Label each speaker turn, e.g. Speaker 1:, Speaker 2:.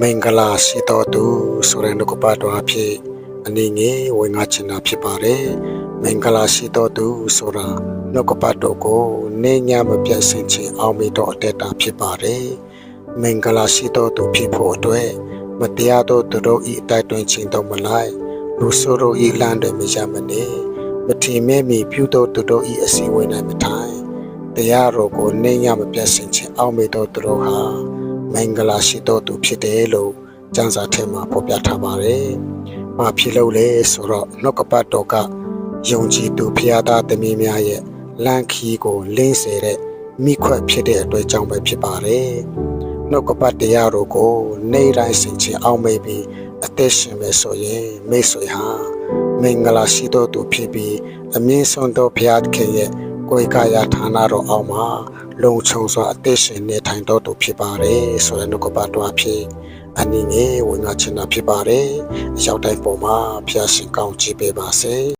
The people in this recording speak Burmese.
Speaker 1: မင်္ဂလာရှိတော်သူဆိုတဲ့နှုတ်ကပတ်တော်အဖြစ်အနေငယ်ဝင်ငါချင်တာဖြစ်ပါတယ်မင်္ဂလာရှိတော်သူဆိုတာနှုတ်ကပတ်တော်ကိုနေညမပြတ်စင်ချင်အောင်မေတော်အတက်တာဖြစ်ပါတယ်မင်္ဂလာရှိတော်သူဖြစ်ဖို့အတွက်မတရားသောသူတို့ဤအတိုက်တွင်ခြင်းတော့မလိုက်လူဆိုးတို့ဤလမ်းတွေမရမနေမထီမဲ့မီပြုသောသူတို့ဤအစည်းအဝေး၌မထိုင်တရားတော်ကိုနေညမပြတ်စင်ချင်အောင်မေတော်သူတို့ဟာ မင်္ဂလာရှိတော်သူဖြစ်တယ်လို့ကျမ်းစာထဲမှာဖော်ပြထားပါတယ်။ဘာဖြစ်လို့လဲဆိုတော့နှုတ်ကပတ်တော်ကယုံကြည်သူဖျားသားသမီးများရဲ့လမ်းခီးကိုလင်းစေတဲ့မိခွက်ဖြစ်တဲ့အတွက်ကြောင့်ပဲဖြစ်ပါတယ်။နှုတ်ကပတ်တရားတော်ကိုနေ့တိုင်းဆင်ခြင်အောင်မေ့ပြီးအသက်ရှင်မယ်ဆိုရင်မိတ်ဆွေဟာမင်္ဂလာရှိတော်သူဖြစ်ပြီးအမြင့်ဆုံးသောဖျားသခင်ရဲ့ ကိုယ်ကာယဌာနတော်အောက်မှာလုံခြုံစွာအသက်ရှင်နေထိုင်တော်သူဖြစ်ပါတယ်ဆိုတဲ့နှုတ်ကပတ်တော်အဖြစ်အနည်းငယ်ဝင်ငါချင်တာဖြစ်ပါတယ်အရောက်တိုင်းပေါ်မှာဖျားရှင်ကောင်းချီးပေးပါစေ